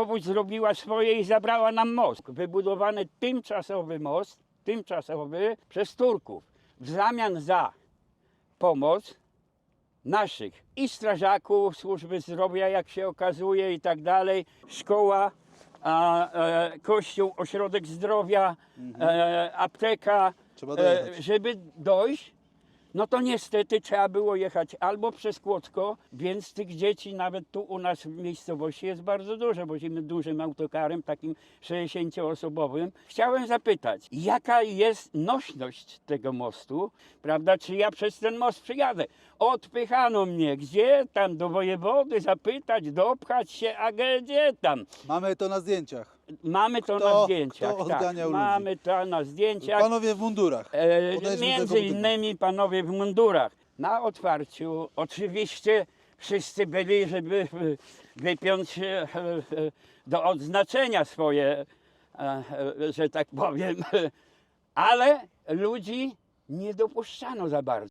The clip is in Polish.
powódź zrobiła swoje i zabrała nam most. Wybudowany tymczasowy most, tymczasowy przez Turków. W zamian za pomoc naszych i strażaków, służby zdrowia, jak się okazuje, i tak dalej, szkoła, a, e, kościół, ośrodek zdrowia, e, apteka, Trzeba e, dojechać. żeby dojść. No to niestety trzeba było jechać albo przez Kłodzko, więc tych dzieci nawet tu u nas w miejscowości jest bardzo dużo. Wozimy dużym autokarem, takim 60-osobowym. Chciałem zapytać, jaka jest nośność tego mostu, prawda? Czy ja przez ten most przyjadę? Odpychano mnie, gdzie tam do wojewody zapytać, dopchać się, a gdzie tam? Mamy to na zdjęciach. Mamy to Kto- na zdjęciach. kto tak, odganiał ludzi? mamy to na zdjęciach. Panowie w mundurach. E, Podejdźmy do między tego innymi panowie w mundurach. Na otwarciu oczywiście wszyscy byli, żeby e, wypiąć e, e, do odznaczenia swoje, e, e, że tak powiem, ale ludzi nie dopuszczano za bardzo.